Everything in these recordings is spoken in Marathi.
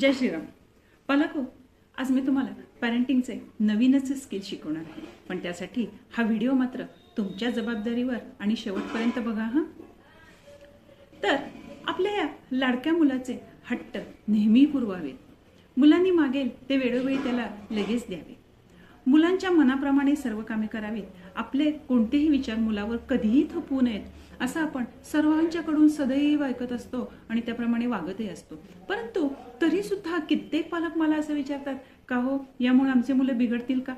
जय श्रीराम. पालक हो आज मी तुम्हाला पॅरेंटिंगचे नवीनच स्किल शिकवणार आहे. पण त्यासाठी हा व्हिडिओ मात्र तुमच्या जबाबदारीवर आणि शेवटपर्यंत बघा हा? तर आपल्या या लाडक्या मुलाचे हट्ट नेहमी पुरवावेत. मुलांनी मागेल ते वेळोवेळी त्याला लगेच द्यावे. मुलांच्या मनाप्रमाणे सर्व कामे करावीत. आपले कोणतेही विचार मुलावर कधीही थपवू नयेत असं आपण सर्वांच्याकडून सदैव ऐकत असतो आणि त्याप्रमाणे वागतही असतो. परंतु तरी सुद्धा कित्येक पालक मला असं विचारतात का हो यामुळे आमचे मुलं बिघडतील का?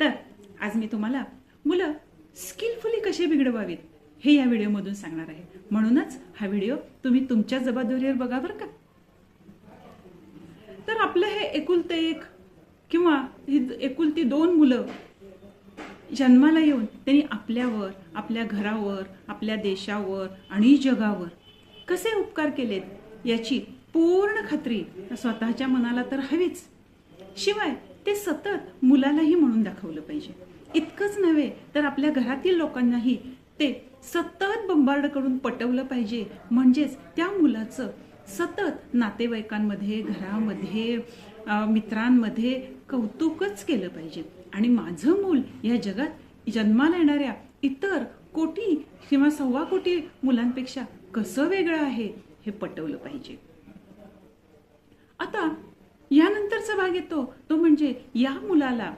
तर आज मी तुम्हाला मुलं स्किलफुली कसे बिघडवावीत हे या व्हिडिओमधून सांगणार आहे. म्हणूनच हा व्हिडिओ तुम्ही तुमच्या जबाबदारीवर बघा बरं का. तर आपलं हे एकुलते एक किंवा ही एकुलती दोन मुलं जन्माला येऊन त्यांनी आपल्यावर आपल्या घरावर आपल्या देशावर आणि जगावर कसे उपकार केलेत याची पूर्ण खात्री स्वतःच्या मनाला तर हवीच. शिवाय ते सतत मुलालाही म्हणून दाखवलं पाहिजे. इतकंच नव्हे तर आपल्या घरातील लोकांनाही ते सतत बंबार्ड करून पटवलं पाहिजे. म्हणजेच त्या मुलाचं सतत नातेवाईकांमध्ये घरामध्ये मित्रांमध्ये कौतुकच केलं पाहिजे. आणि माझं मूल या जगात जन्माला येणाऱ्या इतर कोटी किंवा सव्वा कोटी मुलांपेक्षा कसं वेगळं आहे हे पटवलं पाहिजे. आता यानंतरचा भाग येतो तो म्हणजे या मुलाला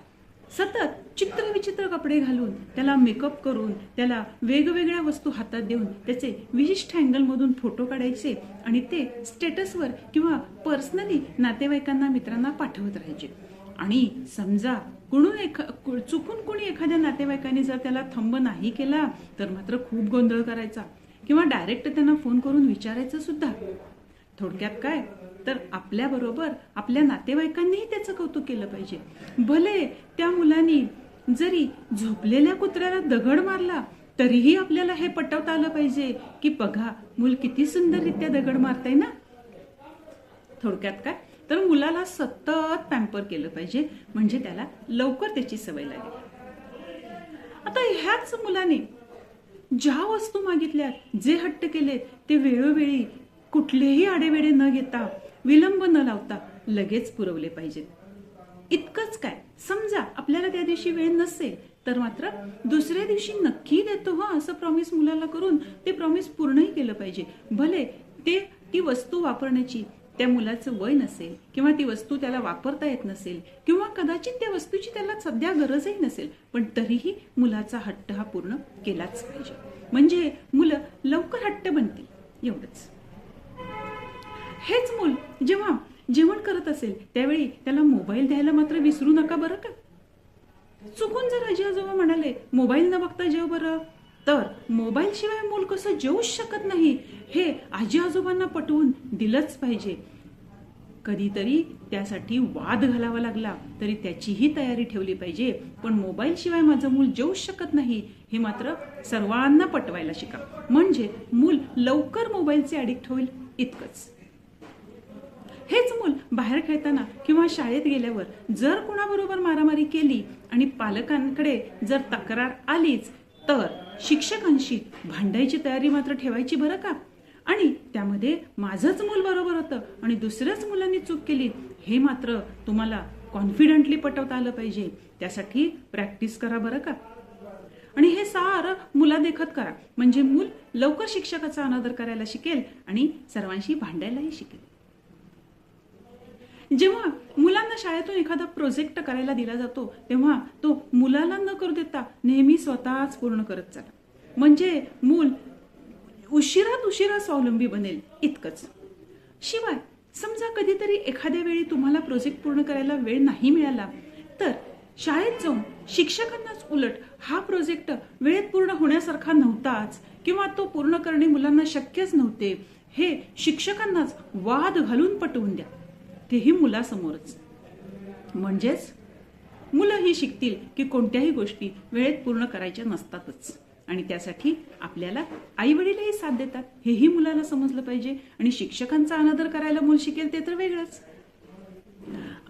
सतत चित्रविचित्र कपडे घालून त्याला मेकअप करून त्याला वेगवेगळ्या वस्तू हातात देऊन त्याचे विशिष्ट अँगलमधून फोटो काढायचे आणि ते स्टेटसवर किंवा पर्सनली नातेवाईकांना मित्रांना पाठवत राहायचे. आणि समजा कुणून एखा चुकून कुणी एखाद्या नातेवाईकाने जर त्याला थंब नाही केला तर मात्र खूप गोंधळ करायचा. किंवा डायरेक्ट त्यांना फोन करून विचारायचं सुद्धा. थोडक्यात काय? तर आपल्याबरोबर आपल्या नातेवाईकांनीही त्याचं कौतुक केलं पाहिजे. भले त्या मुलांनी जरी झोपलेल्या कुत्र्याला दगड मारला तरीही आपल्याला हे पटवता आलं पाहिजे की बघा मूल किती सुंदररित्या दगड मारतय ना? थोडक्यात काय? तर मुलाला सतत पॅम्पर केलं पाहिजे म्हणजे त्याला लवकर त्याची सवय लागेल. आता ह्याच मुलाने ज्या वस्तू मागितल्या जे हट्ट केलेत ते वेळोवेळी कुठलेही आडेवेडे न घेता विलंब न लावता लगेच पुरवले पाहिजेत इतकंच काय? समजा आपल्याला त्या दिवशी वेळ नसेल तर मात्र दुसऱ्या दिवशी नक्की देतो हा असं प्रॉमिस मुलाला करून ते प्रॉमिस पूर्णही केलं पाहिजे. भले ते ती वस्तू वापरण्याची त्या मुलाचं वय नसेल किंवा ती वस्तू त्याला वापरता येत नसेल किंवा कदाचित त्या वस्तूची त्याला सध्या गरजही नसेल पण तरीही मुलाचा हट्ट हा पूर्ण केलाच पाहिजे. म्हणजे मुलं लवकर हट्ट बनतील एवढंच. हेच मूल जेव्हा जेवण करत असेल त्यावेळी त्याला मोबाईल द्यायला मात्र विसरू नका बरं का? चुकून जर आजी आजोबा म्हणाले मोबाईल न बघता जेव बरं. तर मोबाईल शिवाय मूल कसं जेवूच शकत नाही हे आजी आजोबांना पटवून दिलंच पाहिजे. कधीतरी त्यासाठी वाद घालावा लागला तरी त्याचीही तयारी ठेवली पाहिजे. पण मोबाईल शिवाय माझं मूल जेवू शकत नाही हे मात्र सर्वांना पटवायला शिका. म्हणजे मूल लवकर मोबाईलचे ॲडिक्ट होईल इतकंच. हेच मूल बाहेर खेळताना किंवा शाळेत गेल्यावर जर कुणाबरोबर मारामारी केली आणि पालकांकडे जर तक्रार आलीच तर शिक्षकांशी भांडायची तयारी मात्र ठेवायची बरं का? आणि त्यामध्ये माझंच मूल बरोबर होतं आणि दुसऱ्याच मुलांनी चूक केली हे मात्र तुम्हाला कॉन्फिडंटली पटवता आलं पाहिजे. त्यासाठी प्रॅक्टिस करा बरं का? आणि हे सारं मुला देखत करा. म्हणजे मूल लवकर शिक्षकाचा अनादर करायला शिकेल आणि सर्वांशी भांडायलाही शिकेल. जेव्हा मुलांना शाळेतून एखादा प्रोजेक्ट करायला दिला जातो तेव्हा तो मुलाला न करू देता नेहमी स्वतःच पूर्ण करत चला. म्हणजे मूल उशिरात उशिरा स्वावलंबी बनेल इतकंच. शिवाय समजा कधीतरी एखाद्या वेळी तुम्हाला प्रोजेक्ट पूर्ण करायला वेळ नाही मिळाला तर शाळेत जाऊन शिक्षकांनाच उलट हा प्रोजेक्ट वेळेत पूर्ण होण्यासारखा नव्हताच किंवा तो पूर्ण करणे मुलांना शक्यच नव्हते हे शिक्षकांनाच वाद घालून पटवून द्या. तेही मुलासमोरच. म्हणजेच मुलं ही शिकतील की कोणत्याही गोष्टी वेळेत पूर्ण करायच्या नसतातच. आणि त्यासाठी आपल्याला आईवडीलही साथ देतात. हेही मुलाला समजलं पाहिजे आणि शिक्षकांचा अनादर करायला मूल शिकेल ते तर वेगळंच.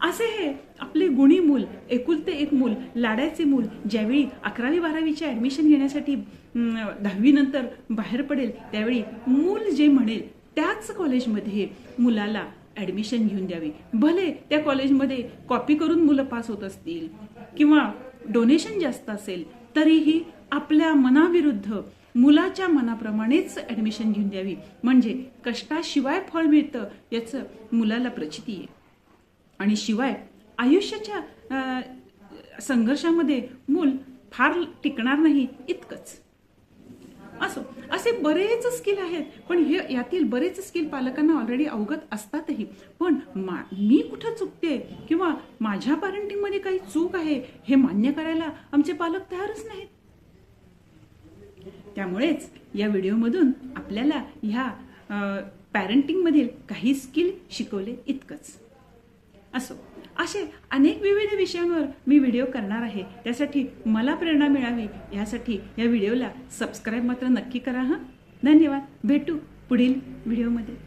असे हे आपले गुणी मूल एकुलते एक मूल लाडायचे मूल ज्यावेळी अकरावी बारावीचे ॲडमिशन घेण्यासाठी दहावीनंतर बाहेर पडेल त्यावेळी मूल जे म्हणेल त्याच कॉलेजमध्ये मुलाला ॲडमिशन घेऊन द्यावी. भले त्या कॉलेजमध्ये कॉपी करून मुलं पास होत असतील किंवा डोनेशन जास्त असेल तरीही आपल्या मनाविरुद्ध मुलाच्या मनाप्रमाणेच ॲडमिशन घेऊन द्यावी. म्हणजे कष्टाशिवाय फळ मिळतं याचं मुलाला प्रचिती आहे. आणि शिवाय आयुष्याच्या संघर्षामध्ये मूल फार टिकणार नाही इतकंच. असो. असे बरेच स्किल आहेत. पण हे यातील बरेच स्किल पालकांना ऑलरेडी अवगत असतातही. पण मा मी कुठं चुकते? किंवा माझ्या पॅरेंटिंगमध्ये काही चूक आहे? हे मान्य करायला आमचे पालक तयारच नाहीत. त्यामुळेच या व्हिडिओमधून आपल्याला ह्या पॅरेंटिंगमधील काही स्किल शिकवले इतकंच. असो. असे अनेक विविध विषयांवर मी व्हिडिओ करणार आहे. त्यासाठी मला प्रेरणा मिळावी यासाठी या व्हिडिओला सबस्क्राईब मात्र नक्की करा हां? धन्यवाद. भेटू पुढील व्हिडिओमध्ये.